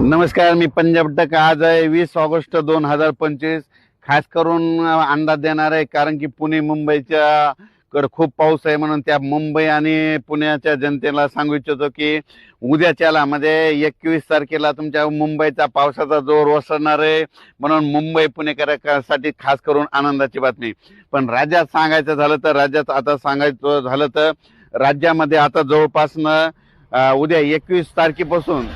नमस्कार मी पंजाब टक. आज आहे वीस ऑगस्ट दोन हजार पंचवीस. खास करून अंदाज देणार आहे कारण की पुणे मुंबईच्या कडे खूप पाऊस आहे म्हणून त्या मुंबई आणि पुण्याच्या जनतेला सांगू इच्छितो की उद्याच्याला म्हणजे एकवीस तारखेला तुमच्या मुंबईचा पावसाचा जोर ओसरणार आहे. म्हणून मुंबई पुणेकरांसाठी खास करून आनंदाची बातमी. पण राज्यात सांगायचं झालं तर राज्यात आता सांगायचं झालं तर राज्यामध्ये आता जवळपासनं उद्या एकवीस तारखेपासून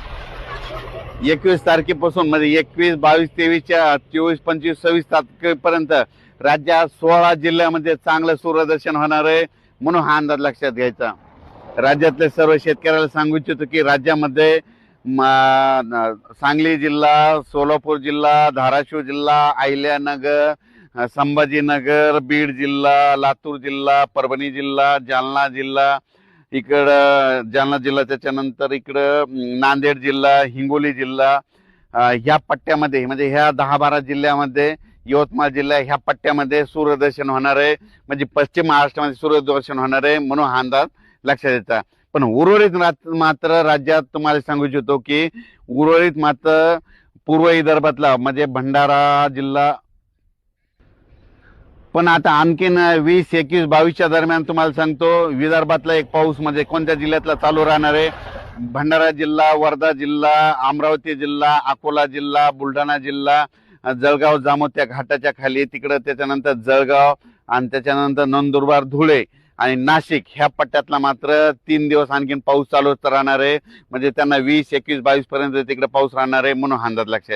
एकवीस तारखेपासून म्हणजे एकवीस बावीस तेवीसच्या चोवीस पंचवीस सव्वीस तारखेपर्यंत राज्यात सोळा जिल्ह्यामध्ये चांगलं सूर्यदर्शन होणार आहे म्हणून हा अंदाज लक्षात घ्यायचा. राज्यातले सर्व शेतकऱ्याला सांगू इच्छितो की राज्यामध्ये सांगली जिल्हा सोलापूर जिल्हा धाराशिव जिल्हा अहिल्यानगर संभाजीनगर बीड जिल्हा लातूर जिल्हा परभणी जिल्हा जालना जिल्हा इकडं जालना जिल्हा त्याच्यानंतर इकडं नांदेड जिल्हा हिंगोली जिल्हा ह्या पट्ट्यामध्ये म्हणजे ह्या दहा बारा जिल्ह्यामध्ये यवतमाळ जिल्हा ह्या पट्ट्यामध्ये सूर्यदर्शन होणार आहे. म्हणजे पश्चिम महाराष्ट्रामध्ये सूर्यदर्शन होणार आहे म्हणून हा अंदाज लक्षात येतात पण उर्वरित मात्र राज्यात तुम्हाला सांगू इच्छितो की उर्वरित मात्र पूर्व विदर्भातला म्हणजे भंडारा जिल्हा पण आता आणखीन वीस एकवीस बावीसच्या दरम्यान तुम्हाला सांगतो विदर्भातला एक पाऊस म्हणजे कोणत्या जिल्ह्यातला चालू राहणार आहे? भंडारा जिल्हा वर्धा जिल्हा अमरावती जिल्हा अकोला जिल्हा बुलढाणा जिल्हा जळगाव जामोत्या घाटाच्या खाली तिकडं त्याच्यानंतर जळगाव आणि त्याच्यानंतर नंदुरबार धुळे आणि नाशिक ह्या पट्ट्यातला मात्र तीन दिवस आणखीन पाऊस चालू राहणार आहे. म्हणजे त्यांना वीस एकवीस बावीस पर्यंत तिकडे पाऊस राहणार आहे म्हणून अंदाज लक्षात